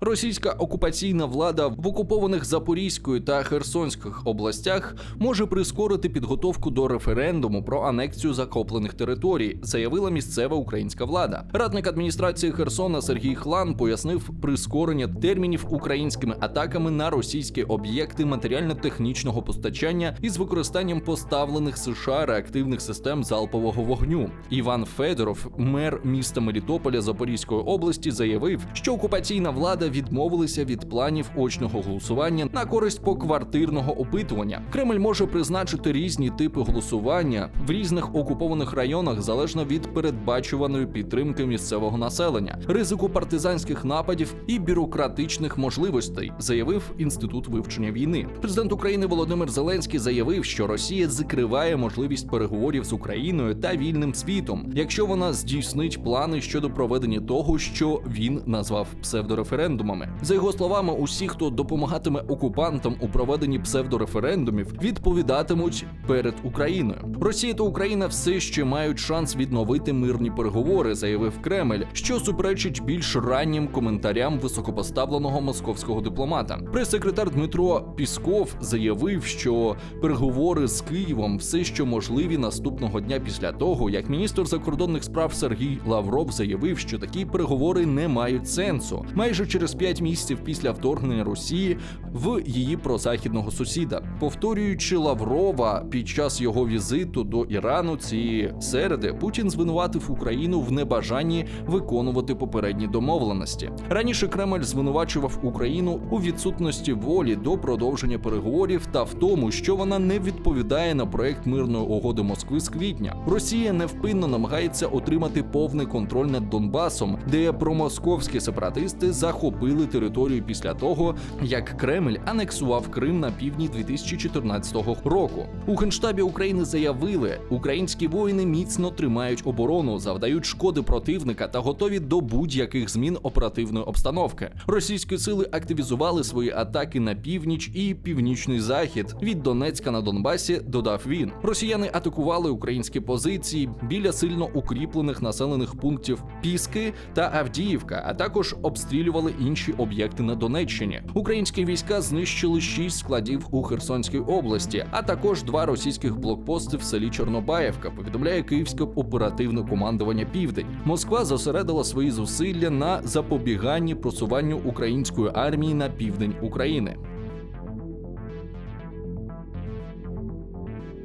Російська окупаційна влада в окупованих Запорізькою та Херсонських областях може прискорити підготовку до референдуму про анексію захоплених територій, заявила місцева українська влада. Радник адміністрації Херсона Сергій Хлан пояснив прискорення термінів українськими атаками на російські об'єкти матеріально-технічного постачання із використанням поставлених США реактивних систем залпового вогню. Іван Федоров, мер міста Мелітополя Запорізької області, заявив, що окупаційна влада відмовилася від планів очного голосування на користь поквартирного опитування. Кремль може призначити різні типи голосування в різних окупованих районах залежно від передбачуваної підтримки місцевого населення, ризику партизанських нападів і бюрократичних можливостей, заявив інститут вивчення війни. Президент України Володимир Зеленський заявив, що Росія закриває можливість переговорів з Україною та вільним світом, якщо вона здійснить плани щодо проведення того, що він назвав псевдореферендумами. За його словами, усі, хто допомагатиме окупантам у проведенні псевдореферендумів, відповідатимуть перед Україною. Росія та Україна все ще мають шанс відновити мирні переговори, заявив Кремль, що суперечить більш раннім коментарям високопоставленого московського дипломата. Прес-секретар Дмитро Пісков заявив, що переговори з Києвом все ще можливі наступного дня після того, як міністр закордонних справ Сергій Лавров заявив, що такі переговори не мають сенсу. Майже через п'ять місяців після вторгнення Росії в її прозахідного сусіда, повторюючи Лаврова під час його візиту до Ірану цієї середи, Путін звинуватив Україну в небажанні виконувати попередні домовленості. Раніше Кремль звинувачував Україну у відсутності волі до продовження переговорів та в тому, що вона не відповідає на проект мирної угоди Москви з квітня. Росія невпинно намагається отримати повний контроль над Донбасом, де промосковські сепаратисти захопили територію після того, як Кремль анексував Крим на півдні 2014 року. У генштабі України заявили, українські воїни міцно тримають оборону, завдають шкоди противника та готові до будь-яких змін оперативної обстановки. Російські сили активізували свої атаки на північ і північний захід від Донецька на Донбасі. Додав він. Росіяни атакували українські позиції біля сильно укріплених населених пунктів Піски та Авдіївка, а також обстрілювали інші об'єкти на Донеччині. Українські війська знищили шість складів у Херсонській області, а також два російських блокпости в селі Чорнобаєвка. Повідомляє Київське оперативне командування Південь. Москва зосередила свої зусилля на запобіганні просуванню української армії на південь України.